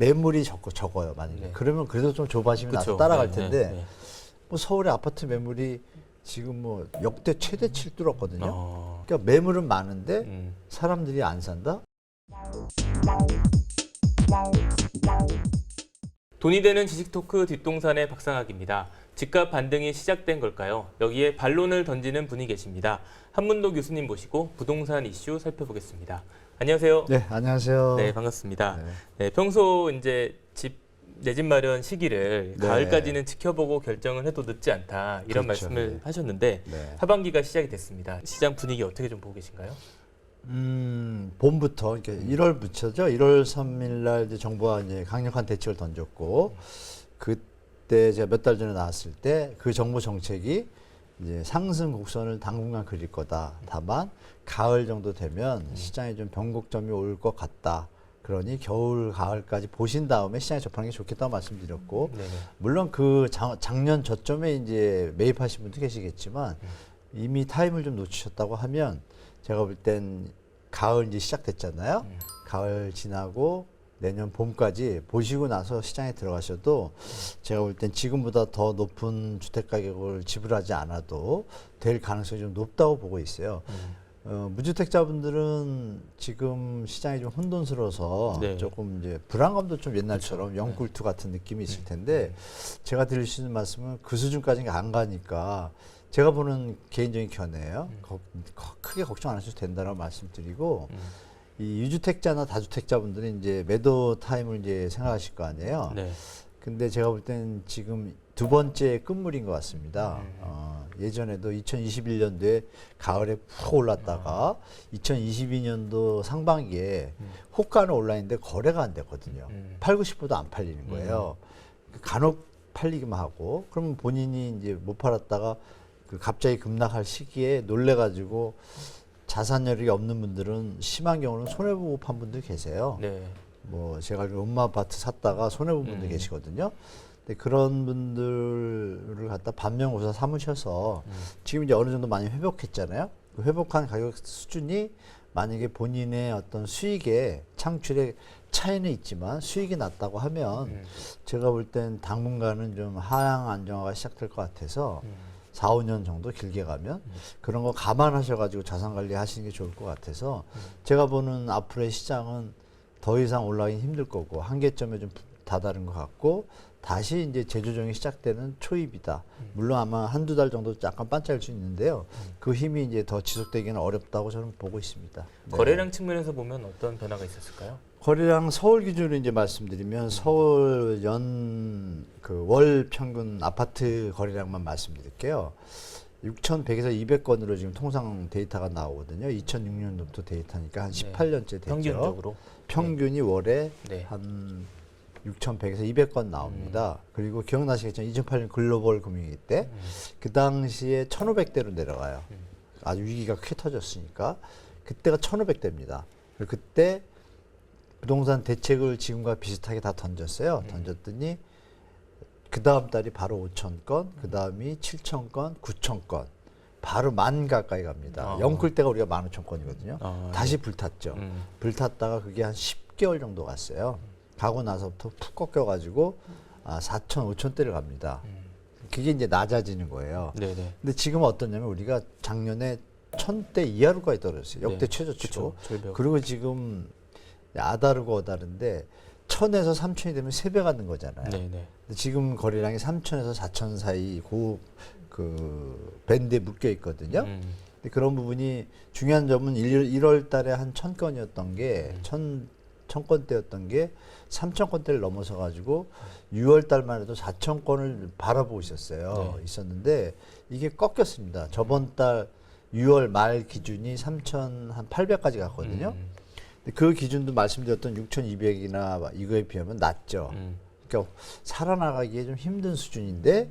매물이 적고 적어요 만약에 네. 그러면 그래도 좀 좁아지면 나도 그쵸. 따라갈 네, 텐데 네, 네. 뭐 서울의 아파트 매물이 지금 뭐 역대 최대치를 뚫었거든요. 어, 그러니까 매물은 많은데 음. 사람들이 안 산다? 돈이 되는 지식 토크 뒷동산의 박상학입니다. 집값 반등이 시작된 걸까요? 여기에 반론을 던지는 분이 계십니다. 한문도 교수님 모시고 부동산 이슈 살펴보겠습니다. 안녕하세요. 네, 안녕하세요. 네, 반갑습니다. 네. 네, 평소 이제 집 내 집 마련 시기를 네. 가을까지는 지켜보고 결정을 해도 늦지 않다 이런 그렇죠. 말씀을 네. 하셨는데 네. 하반기가 시작이 됐습니다. 시장 분위기 어떻게 좀 보고 계신가요? 음, 봄부터 이렇게 1월부터죠. 1월 3일 날 이제 정부가 이제 강력한 대책을 던졌고 그때 제가 몇 달 전에 나왔을 때 그 정부 정책이 이제 상승 곡선을 당분간 그릴 거다. 다만 가을 정도 되면 시장에 좀 변곡점이 올 것 같다. 그러니 겨울 가을까지 보신 다음에 시장에 접하는 게 좋겠다고 말씀드렸고 네네. 물론 그 작, 작년 저점에 이제 매입하신 분도 계시겠지만 이미 타임을 좀 놓치셨다고 하면 제가 볼 땐 가을 이제 시작됐잖아요. 음. 가을 지나고 내년 봄까지 보시고 나서 시장에 들어가셔도 제가 볼 땐 지금보다 더 높은 주택 가격을 지불하지 않아도 될 가능성이 좀 높다고 보고 있어요. 음. 어, 무주택자분들은 지금 시장이 좀 혼돈스러워서 네. 조금 이제 불안감도 좀 옛날처럼 영꿀투 같은 느낌이 있을 텐데 제가 드릴 수 있는 말씀은 그 수준까지는 안 가니까 제가 보는 개인적인 견해예요. 거- 거- 크게 걱정 안 하셔도 된다고 말씀드리고 음. 이 유주택자나 다주택자분들은 이제 매도 타임을 이제 생각하실 거 아니에요. 네. 근데 제가 볼땐 지금 두 번째 끝물인 것 같습니다. 음. 어, 예전에도 2021년도에 가을에 푹 올랐다가 2022년도 상반기에 호가는 올라있는데 거래가 안 됐거든요. 음. 팔고 싶어도 안 팔리는 거예요. 간혹 팔리기만 하고 그러면 본인이 이제 못 팔았다가 그 갑자기 급락할 시기에 놀래가지고 자산여력이 없는 분들은 심한 경우는 손해보고 판 분들 계세요. 네. 뭐 제가 엄마 아파트 샀다가 손해 본 분들 음. 계시거든요. 근데 그런 분들을 갖다 반면고사 삼으셔서 음. 지금 이제 어느 정도 많이 회복했잖아요. 그 회복한 가격 수준이 만약에 본인의 어떤 수익의 창출의 차이는 있지만 수익이 낮다고 하면 음. 제가 볼 땐 당분간은 좀 하향 안정화가 시작될 것 같아서 4, 5년 정도 길게 가면 그런 거 감안하셔가지고 자산 관리 하시는 게 좋을 것 같아서 제가 보는 앞으로의 시장은 더 이상 올라가기 힘들 거고 한계점에 좀 다다른 것 같고 다시 이제 재조정이 시작되는 초입이다. 물론 아마 한두 달 정도 약간 반짝일 수 있는데요. 그 힘이 이제 더 지속되기는 어렵다고 저는 보고 있습니다. 네. 거래량 측면에서 보면 어떤 변화가 있었을까요? 거래량 서울 기준으로 이제 말씀드리면 서울 연 그 월 평균 아파트 거래량만 말씀드릴게요. 6,100에서 200건으로 지금 통상 데이터가 나오거든요. 2006년도부터 데이터니까 한 18년째 되죠. 평균적으로. 평균이 월에 네. 한 6,100에서 200건 나옵니다. 그리고 기억나시겠지만 2008년 글로벌 금융위기 때 그 당시에 1,500대로 내려가요. 아주 위기가 크게 터졌으니까 그때가 1,500대입니다. 그때 부동산 대책을 지금과 비슷하게 다 던졌어요. 던졌더니 그 다음 달이 바로 5천 건, 그 다음이 7천 건, 9천 건, 바로 만 가까이 갑니다. 아. 영끌 때가 우리가 15,000건이거든요. 아, 다시 불탔죠. 음. 불탔다가 그게 한 10개월 정도 갔어요. 가고 나서부터 푹 꺾여가지고 아, 4천, 5천 대를 갑니다. 그게 이제 낮아지는 거예요. 네네. 근데 지금 은 어떠냐면 우리가 작년에 천 대 이하로까지 떨어졌어요. 역대 네. 최저치로. 그쵸. 그리고 지금 아다르고 어다른데 천에서 삼천이 되면 세 배 가는 거잖아요. 네네. 근데 지금 거래량이 삼천에서 사천 사이 고그 밴드에 묶여 있거든요. 음. 근데 그런 부분이 중요한 점은 1, 월 달에 한 천 건이었던 게 천, 천 건대였던 게 삼천 건대를 넘어서 가지고 6월 달만 해도 4천 건을 바라보고 있었어요. 네. 있었는데 이게 꺾였습니다. 저번 달 6월 말 기준이 3천 한 800까지 갔거든요. 음. 그 기준도 말씀드렸던 6,200이나 이거에 비하면 낮죠. 음. 그러니까 살아나가기에 좀 힘든 수준인데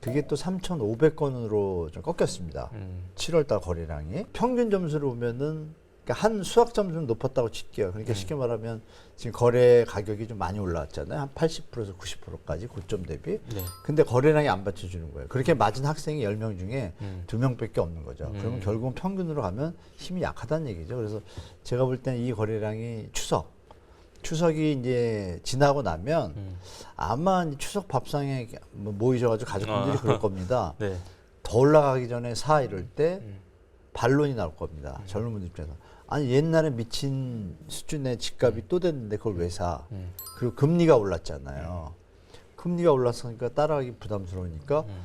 그게 또 3,500건으로 좀 꺾였습니다. 음. 7월달 거래량이 평균 점수를 보면은 그러니까 한 수학 점수는 높았다고 칠게요. 그러니까 쉽게 말하면 지금 거래 가격이 좀 많이 올라왔잖아요. 한 80%에서 90%까지 고점 대비. 네. 근데 거래량이 안 받쳐주는 거예요. 그렇게 맞은 학생이 10명 중에 음. 두 명밖에 없는 거죠. 그러면 음. 결국은 평균으로 가면 힘이 약하다는 얘기죠. 그래서 제가 볼 때는 이 거래량이 추석 추석이 이제 지나고 나면 음. 아마 추석 밥상에 뭐 모이셔가지고 가족분들이 아. 그럴 겁니다. 네. 더 올라가기 전에 사 이럴 때 음. 반론이 나올 겁니다. 젊은 분들 입장에서. 아니 옛날에 미친 수준의 집값이 또 됐는데 그걸 왜 사? 음. 그리고 금리가 올랐잖아요. 금리가 올랐으니까 따라가기 부담스러우니까 음.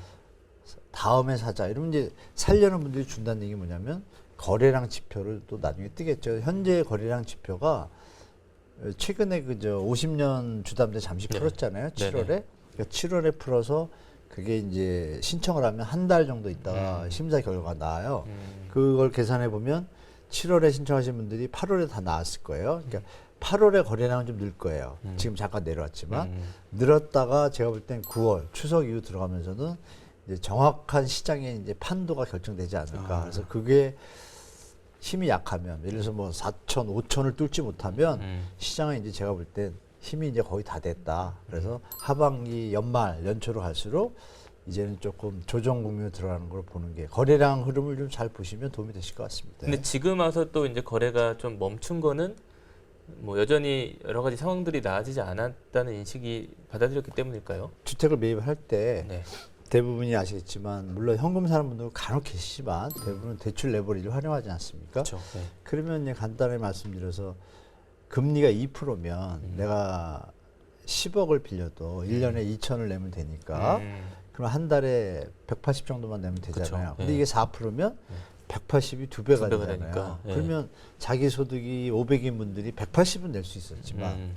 다음에 사자. 이러면 이제 살려는 분들이 준다는 얘기 뭐냐면 거래량 지표를 또 나중에 뜨겠죠. 현재 거래량 지표가 최근에 그저 50년 주담대 잠시 네. 풀었잖아요. 네네. 7월에. 그러니까 7월에 풀어서 그게 이제 신청을 하면 한 달 정도 있다가 음. 심사 결과가 나와요. 음. 그걸 계산해 보면 7월에 신청하신 분들이 8월에 다 나왔을 거예요. 그러니까 8월에 거래량은 좀 늘 거예요. 음. 지금 잠깐 내려왔지만 음. 늘었다가 제가 볼 땐 9월 추석 이후 들어가면서는 이제 정확한 시장의 이제 판도가 결정되지 않을까. 아. 그래서 그게 힘이 약하면 예를 들어서 뭐 4천, 5천을 뚫지 못하면 음. 시장은 이제 제가 볼 땐 힘이 이제 거의 다 됐다. 그래서 하반기 연말 연초로 갈수록 이제는 조금 조정 국면으로 들어가는 걸 보는 게 거래량 흐름을 좀 잘 보시면 도움이 되실 것 같습니다. 근데 지금 와서 또 이제 거래가 좀 멈춘 거는 뭐 여전히 여러 가지 상황들이 나아지지 않았다는 인식이 받아들였기 때문일까요? 주택을 매입할 때 네. 대부분이 아시겠지만 물론 현금 사는 분도 간혹 계시지만 대부분은 대출 레버리지를 활용하지 않습니까? 그렇죠. 네. 그러면 이제 간단하게 말씀드려서 금리가 2%면 음. 내가 10억을 빌려도 1년에 2천을 내면 되니까 음. 그럼 한 달에 180 정도만 내면 되잖아요. 그쵸. 근데 예. 이게 4%면 180이 두 배가 두 배가 되잖아요. 되니까, 예. 그러면 자기 소득이 500인 분들이 180은 낼 수 있었지만 음.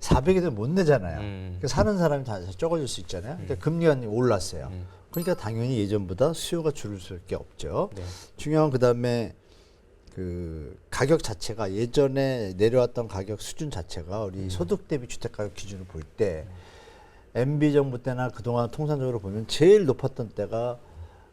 400이 되면 못 내잖아요. 음. 그러니까 사는 사람이 다 적어질 수 있잖아요. 근데 금리가 올랐어요. 음. 그러니까 당연히 예전보다 수요가 줄을 수밖에 없죠. 네. 중요한 그다음에 그 가격 자체가 예전에 내려왔던 가격 수준 자체가 우리 음. 소득 대비 주택 가격 기준으로 볼때 MB 정부 때나 그동안 통상적으로 보면 제일 높았던 때가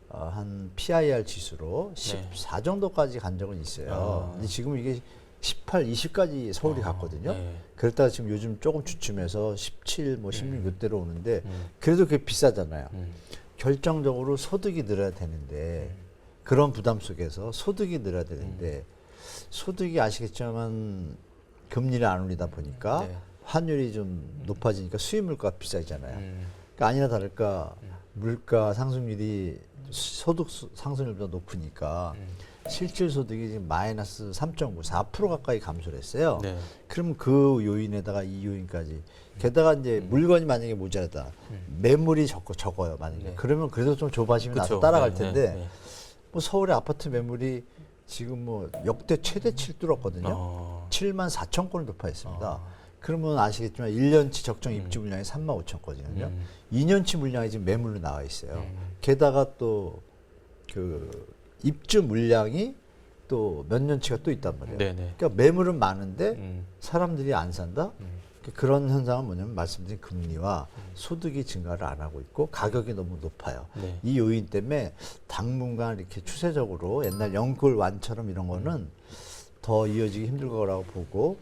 어, 한 PIR 지수로 14 정도까지 간 적은 있어요. 네. 아. 근데 지금 이게 18, 20까지 서울이 아, 갔거든요. 네. 그랬다가 지금 요즘 조금 주춤해서 17, 뭐 16 이대로 오는데 음. 그래도 그게 비싸잖아요. 음. 결정적으로 소득이 늘어야 되는데 그런 부담 속에서 소득이 늘어야 되는데 소득이 아시겠지만 금리를 안 올리다 보니까 네. 환율이 좀 높아지니까 수입 물가가 비싸지잖아요. 음. 그러니까 아니나 다를까 물가 상승률이 소득 수- 상승률보다 높으니까 음. 실질 소득이 지금 마이너스 3.9, 4% 가까이 감소를 했어요. 네. 그럼 그 요인에다가 이 요인까지 게다가 이제 음. 물건이 만약에 모자라다 매물이 적고 적어요 만약에 네. 그러면 그래도 좀 좁아지면 나도. 따라갈 네, 텐데 네, 네. 뭐 서울의 아파트 매물이 지금 뭐 역대 최대 칠 뚫었거든요 어. 7만 4천 건을 돌파했습니다 어. 그러면 아시겠지만 1년치 적정 입주 물량이 3만 5천 건이거든요 음. 2년치 물량이 지금 매물로 나와 있어요 음. 게다가 또 그 입주 물량이 또 몇 년치가 또 있단 말이에요 네네. 그러니까 매물은 많은데 음. 사람들이 안 산다? 음. 그런 현상은 뭐냐면 말씀드린 금리와 소득이 증가를 안 하고 있고 가격이 너무 높아요. 네. 이 요인 때문에 당분간 이렇게 추세적으로 옛날 영끌 완처럼 이런 거는 더 이어지기 힘들 거라고 보고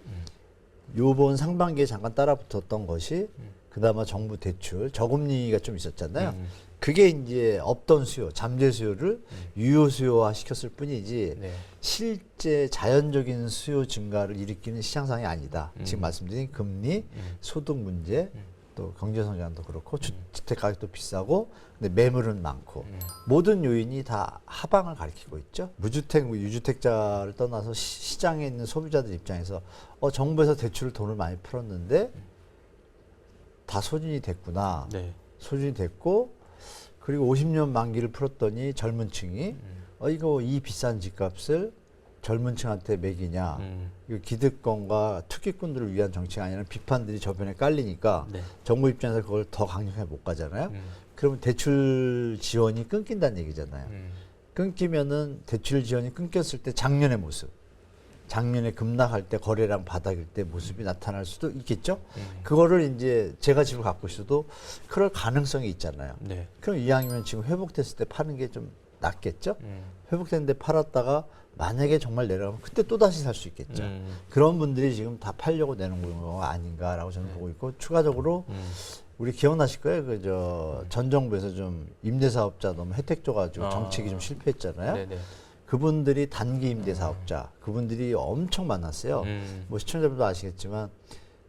요번 상반기에 잠깐 따라붙었던 것이 그나마 정부 대출 저금리가 좀 있었잖아요. 음. 그게 이제 없던 수요, 잠재 수요를 유효 수요화 시켰을 뿐이지 네. 실제 자연적인 수요 증가를 일으키는 시장 상황이 아니다. 음. 지금 말씀드린 금리, 음. 소득 문제, 음. 또 경제 성장도 그렇고 주, 택 가격도 비싸고 근데 매물은 많고 음. 모든 요인이 다 하방을 가리키고 있죠. 무주택, 뭐 유주택자를 떠나서 시, 시장에 있는 소비자들 입장에서 어 정부에서 대출을 돈을 많이 풀었는데 다 소진이 됐구나. 네. 소진이 됐고 그리고 50년 만기를 풀었더니 젊은 층이 음. 어 이거 이 비싼 집값을 젊은 층한테 매기냐 음. 기득권과 투기꾼들을 위한 정치가 아니라 비판들이 저변에 깔리니까 네. 정부 입장에서 그걸 더 강력하게 못 가잖아요 음. 그러면 대출 지원이 끊긴다는 얘기잖아요 음. 끊기면은 대출 지원이 끊겼을 때 작년의 모습 작년에 급락할 때 거래량 바닥일 때 모습이 나타날 수도 있겠죠 음. 그거를 이제 제가 집을 갖고 있어도 그럴 가능성이 있잖아요 네. 그럼 이왕이면 지금 회복됐을 때 파는 게 좀 낫겠죠? 음. 회복됐는데 팔았다가 만약에 정말 내려가면 그때 또 다시 살 수 있겠죠. 음. 그런 분들이 지금 다 팔려고 내는 거 아닌가라고 저는 보고 있고 추가적으로 음. 우리 기억나실 거예요. 그 저 전 정부에서 좀 임대 사업자 너무 혜택 줘가지고 아. 정책이 좀 실패했잖아요. 네네. 그분들이 단기 임대 사업자 그분들이 엄청 많았어요. 음. 뭐 시청자분도 아시겠지만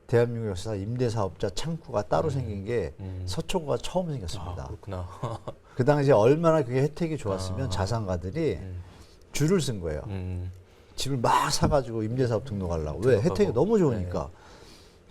대한민국 역사 임대 사업자 창구가 따로 생긴 게 음. 서초구가 처음 아, 생겼습니다. 그렇구나. 그 당시에 얼마나 그게 혜택이 좋았으면 아. 자산가들이 음. 줄을 쓴 거예요. 음. 집을 막 사가지고 임대사업 등록하려고 왜 등록하고. 혜택이 너무 좋으니까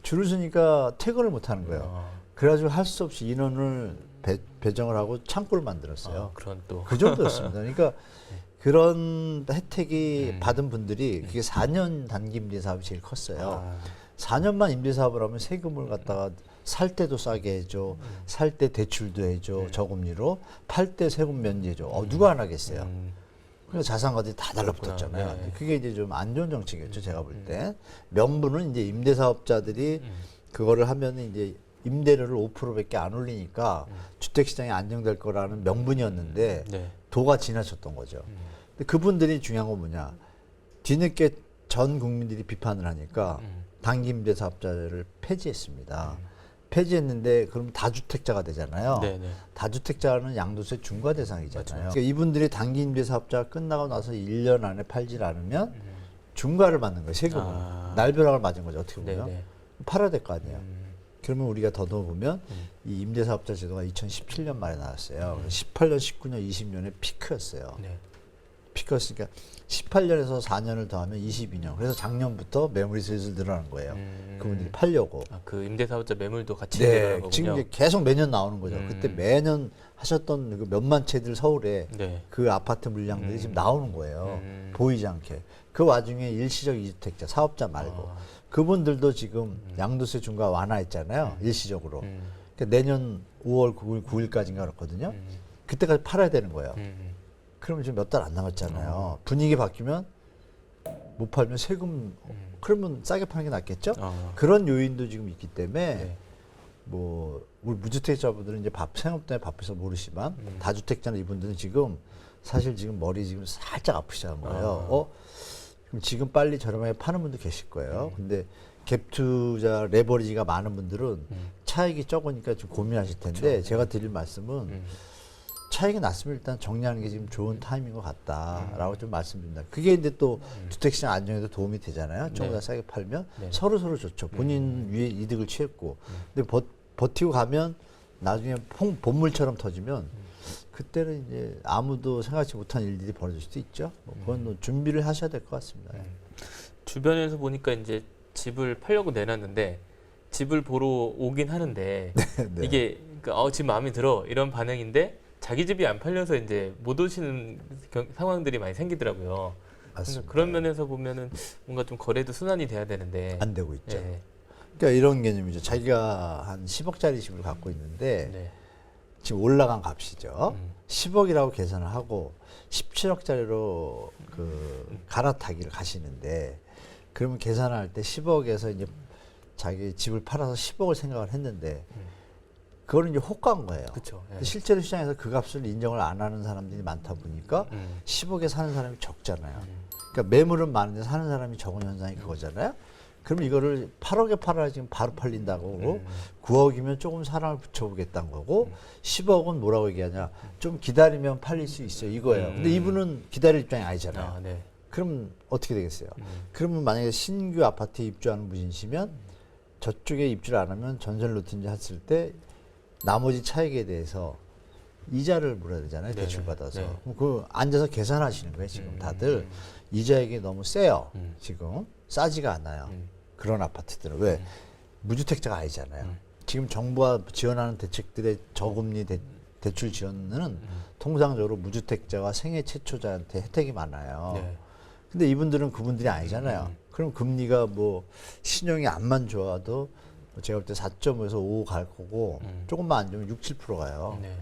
줄을 서니까 퇴근을 못 하는 거예요. 아, 그래가지고 할 수 없이 인원을 배, 배정을 하고 창구를 만들었어요. 아, 그런 또. 그 정도였습니다. 그러니까 그런 혜택이 음. 받은 분들이 그게 4년 단기 임대 사업이 제일 컸어요. 아, 4년만 임대 사업을 하면 세금을 갖다가 살 때도 싸게 해줘, 살 때 대출도 해줘 저금리로, 팔 때 세금 면제해줘. 어 누가 안 하겠어요? 음. 그래서 자산가들이 다 달라붙었잖아요. 네. 그게 이제 좀 안 좋은 정책이었죠, 제가 볼 때. 명분은 이제 임대사업자들이 음. 그거를 하면 이제 임대료를 5%밖에 안 올리니까 음. 주택시장이 안정될 거라는 명분이었는데 네. 도가 지나쳤던 거죠. 음. 근데 그분들이 중요한 건 뭐냐. 뒤늦게 전 국민들이 비판을 하니까 음. 단기 임대사업자를 폐지했습니다. 폐지했는데 그럼 다주택자가 되잖아요. 네, 네. 다주택자는 양도세 중과 대상이잖아요. 그러니까 이분들이 단기 임대 사업자가 끝나고 나서 1년 안에 팔질 않으면 음. 중과를 받는 거예요. 세금을. 아. 날벼락을 맞은 거죠. 어떻게 네, 보면. 네. 팔아야 될 거 아니에요. 음. 그러면 우리가 더 넣어보면 음. 이 임대사업자 제도가 2017년 말에 나왔어요. 그래서 18년, 19년, 20년에 피크였어요. 네. 피크였으니까 18년에서 4년을 더하면 22년. 그래서 작년부터 매물이 슬슬 늘어난 거예요. 음. 그분들이 팔려고. 아, 그 임대사업자 매물도 같이 네, 늘어난 거군요. 지금 이제 계속 매년 나오는 거죠. 음. 그때 매년 하셨던 그 몇만 채들 서울에 네. 그 아파트 물량들이 음. 지금 나오는 거예요. 음. 보이지 않게. 그 와중에 일시적 이주택자, 사업자 말고 아. 그분들도 지금 양도세 중과 완화했잖아요. 일시적으로. 음. 그러니까 내년 5월 9일, 9일까지인가 그렇거든요. 음. 그때까지 팔아야 되는 거예요. 음. 그러면 지금 몇 달 안 남았잖아요. 어. 분위기 바뀌면 못 팔면 세금 음. 그러면 싸게 파는 게 낫겠죠? 아. 그런 요인도 지금 있기 때문에 네. 뭐 우리 무주택자분들은 이제 밥 생업 때문에 바빠서 모르지만 음. 다주택자는 이분들은 지금 사실 지금 머리 지금 살짝 아프시다는 거예요. 아. 어? 그럼 지금 빨리 저렴하게 파는 분도 계실 거예요. 근데 갭 투자 레버리지가 많은 분들은 음. 차익이 적으니까 좀 고민하실 텐데 그렇죠. 제가 드릴 말씀은 음. 차익이 났으면 일단 정리하는 게 지금 좋은 타이밍인 것 같다라고 좀 말씀드립니다. 그게 이제 또 주택시장 안정에도 도움이 되잖아요. 조금 네. 더 싸게 팔면 네. 서로 서로 좋죠. 본인 위에 이득을 취했고, 근데 버, 버티고 가면 나중에 퐁 본물처럼 터지면 그때는 이제 아무도 생각지 못한 일들이 벌어질 수도 있죠. 뭐 그건 뭐 준비를 하셔야 될 것 같습니다. 주변에서 보니까 이제 집을 팔려고 내놨는데 집을 보러 오긴 하는데 네. 이게 그러니까 어, 집 마음에 들어 이런 반응인데 자기 집이 안 팔려서 이제 못 오시는 경- 상황들이 많이 생기더라고요. 그래서 맞습니다. 그런 면에서 보면은 뭔가 좀 거래도 순환이 돼야 되는데 안 되고 있죠. 네. 그러니까 이런 개념이죠. 자기가 한 10억짜리 집을 갖고 있는데 네. 지금 올라간 값이죠. 음. 10억이라고 계산을 하고 17억짜리로 그 갈아타기를 가시는데 그러면 계산할 때 10억에서 이제 자기 집을 팔아서 10억을 생각을 했는데 그거는 이제 호가인 거예요. 그렇죠. 근데 실제로 시장에서 그 값을 인정을 안 하는 사람들이 많다 보니까 음. 10억에 사는 사람이 적잖아요. 그러니까 매물은 많은데 사는 사람이 적은 현상이 그거잖아요. 그럼 이거를 8억에 팔아야 지금 바로 팔린다고 음. 9억이면 조금 사람을 붙여보겠다는 거고 10억은 뭐라고 얘기하냐 좀 기다리면 팔릴 수 있어요 이거예요. 근데 음. 이분은 기다릴 입장이 아니잖아요. 아, 네. 그럼 어떻게 되겠어요? 음. 그러면 만약에 신규 아파트에 입주하는 분이시면 저쪽에 입주를 안 하면 전세를 놓든지 했을 때 나머지 차익에 대해서 이자를 물어야 되잖아요. 네네. 대출 받아서. 네. 그럼 그 앉아서 계산하시는 거예요. 지금 음. 다들 이자액이 너무 세요. 음. 지금 싸지가 않아요. 음. 그런 아파트들은 왜 음. 무주택자가 아니잖아요. 음. 지금 정부가 지원하는 대책들의 저금리 대, 대출 지원은 음. 통상적으로 무주택자와 생애 최초자한테 혜택이 많아요. 네. 근데 이분들은 그분들이 아니잖아요. 음. 그럼 금리가 뭐 신용이 안만 좋아도 뭐 제가 볼 때 4.5에서 5 갈 거고 음. 조금만 안 좋으면 6, 7% 가요. 네.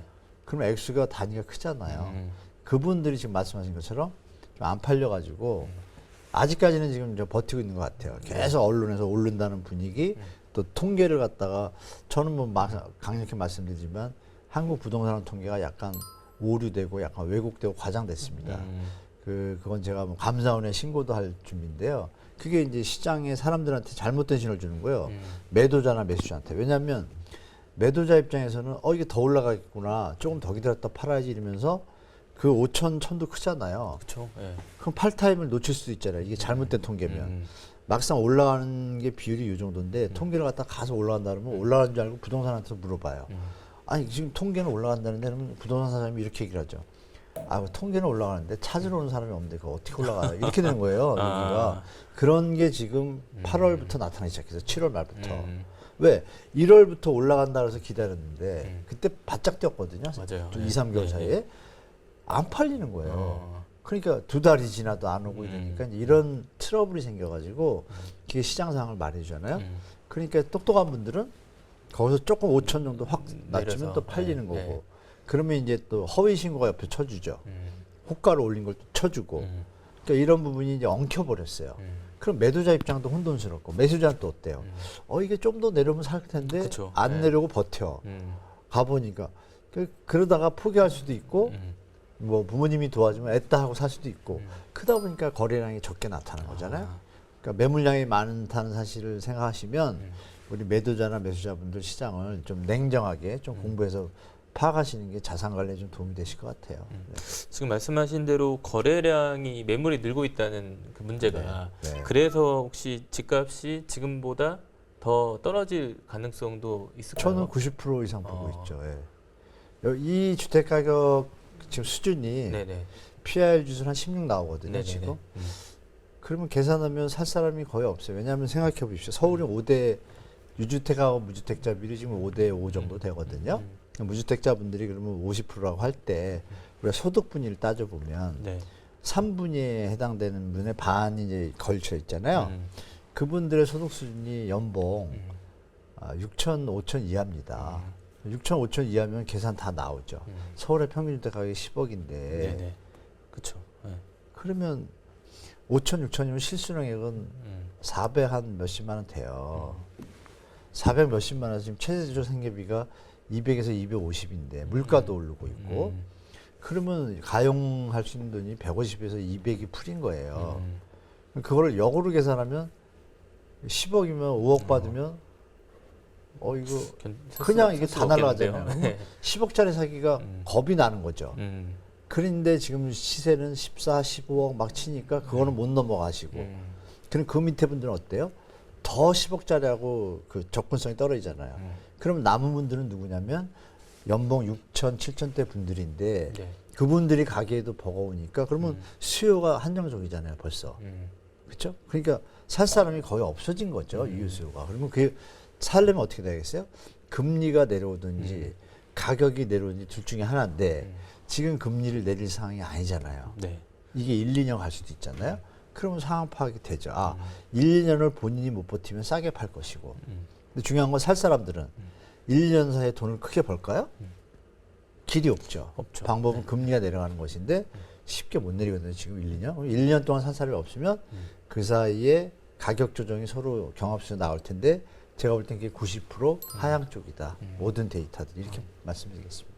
그럼 액수가 단위가 크잖아요. 음. 그분들이 지금 말씀하신 것처럼 좀 안 팔려가지고 아직까지는 지금 저 버티고 있는 것 같아요. 계속 언론에서 오른다는 분위기 또 통계를 갖다가 저는 뭐 마- 강력히 말씀드리지만 한국 부동산 통계가 약간 오류되고 약간 왜곡되고 과장됐습니다. 음. 그 그건 제가 뭐 감사원에 신고도 할 준비인데요. 그게 이제 시장에 사람들한테 잘못된 신호를 주는 거예요. 음. 매도자나 매수자한테. 왜냐하면 매도자 입장에서는 어 이게 더 올라가겠구나. 조금 더 기다렸다 팔아야지 이러면서 그 5천, 천도 크잖아요. 그렇죠. 예. 그럼 팔 타임을 놓칠 수도 있잖아요. 이게 잘못된 통계면. 음. 막상 올라가는 게 비율이 이 정도인데 통계를 갖다 가서 올라간다 그러면 올라가는 줄 알고 부동산한테 물어봐요. 음. 아니 지금 통계는 올라간다는데 그러면 부동산 사장님이 이렇게 얘기를 하죠. 아, 통계는 올라가는데 찾으러 오는 사람이 없는데 그거 어떻게 올라가요? 이렇게 되는 거예요. 아. 여기가 그런 게 지금 8월부터 나타나기 시작해서 7월 말부터 음. 왜 1월부터 올라간다 그래서 기다렸는데 음. 그때 바짝 뛰었거든요. 맞아요. 좀 네. 2, 3개월 네, 사이에 안 팔리는 거예요. 어. 그러니까 두 달이 지나도 안 오고 음. 이러니까 이제 이런 트러블이 생겨가지고 그게 시장 상황을 말해주잖아요. 음. 그러니까 똑똑한 분들은 거기서 조금 5천 정도 확 낮추면 내려서. 또 팔리는 네, 거고 네. 그러면 이제 또 허위 신고가 옆에 쳐주죠. 음. 호가를 올린 걸 또 쳐주고 음. 그러니까 이런 부분이 이제 엉켜버렸어요. 음. 그럼 매도자 입장도 혼돈스럽고 매수자는 또 어때요? 음. 어 이게 좀 더 내려오면 살 텐데 그쵸. 안 네. 내려고 버텨 음. 가보니까 그, 그러다가 포기할 수도 있고 음. 뭐 부모님이 도와주면 애따 하고 살 수도 있고 음. 크다 보니까 거래량이 적게 나타나는 거잖아요. 아. 그러니까 매물량이 많다는 사실을 생각하시면 음. 우리 매도자나 매수자분들 시장을 좀 냉정하게 좀 음. 공부해서 파악하시는 게 자산 관리에 좀 도움이 되실 것 같아요. 음. 네. 지금 말씀하신 대로 거래량이 매물이 늘고 있다는 그 문제가 네, 네. 그래서 혹시 집값이 지금보다 더 떨어질 가능성도 있을까요? 저는 90% 이상 보고 어. 있죠. 예. 여- 이 주택 가격 지금 수준이 네네. PIR 지수는 한16 나오거든요. 네네네. 지금. 음. 그러면 계산하면 살 사람이 거의 없어요. 왜냐하면 생각해 보십시오. 서울이 음. 5대 유주택하고 무주택자 비율이 지금 5대 5 정도 되거든요. 음. 무주택자분들이 그러면 50%라고 할 때 우리가 소득 분위를 따져 보면 네. 3분위에 해당되는 분의 반이 이제 걸쳐 있잖아요. 음. 그분들의 소득 수준이 연봉 음. 아, 6천, 5천 이하입니다. 6천, 5천 이하면 계산 다 나오죠. 음. 서울의 평균 주택 가격이 10억인데 네네. 그렇죠. 네. 그러면 5천, 6천이면 실수령액은 음. 400 한 몇십만 원 돼요. 400 몇십만 원 지금 최저 생계비가 200에서 250인데 물가도 오르고 있고 음. 그러면 가용할 수 있는 돈이 150에서 200이 풀인 거예요. 음. 그거를 역으로 계산하면 10억이면 5억 받으면 어 이거 그냥 수- 이게 살 다. 날라가잖아요. 네. 10억짜리 사기가 음. 겁이 나는 거죠. 음. 그런데 지금 시세는 14, 15억 막 치니까 그거는 못 넘어가시고 음. 그럼 그 밑에 분들은 어때요? 더 10억짜리하고 그 접근성이 떨어지잖아요. 음. 그럼 남은 분들은 누구냐면 연봉 6천, 7천대 분들인데 네. 그분들이 가기에도 버거우니까 그러면 음. 수요가 한정적이잖아요, 벌써. 음. 그렇죠? 그러니까 살 사람이 거의 없어진 거죠, 음. 이유 수요가. 그러면 그 살려면 어떻게 되겠어요? 금리가 내려오든지 가격이 내려오든지 둘 중에 하나인데 음. 지금 금리를 내릴 상황이 아니잖아요. 네. 이게 1, 2년 갈 수도 있잖아요. 그러면 상황 파악이 되죠. 아, 음. 1, 2년을 본인이 못 버티면 싸게 팔 것이고. 음. 근데 중요한 건 살 사람들은 1, 2년 사이에 돈을 크게 벌까요? 음. 길이 없죠. 없죠. 방법은 금리가 내려가는 것인데 쉽게 못 내리거든요. 지금 1, 2년. 그럼 1, 2년 동안 산 사람이 없으면 음. 그 사이에 가격 조정이 서로 경합수로 나올 텐데 제가 볼 땐 그게 90% 하향 쪽이다. 음. 모든 데이터들이 이렇게 말씀드리겠습니다.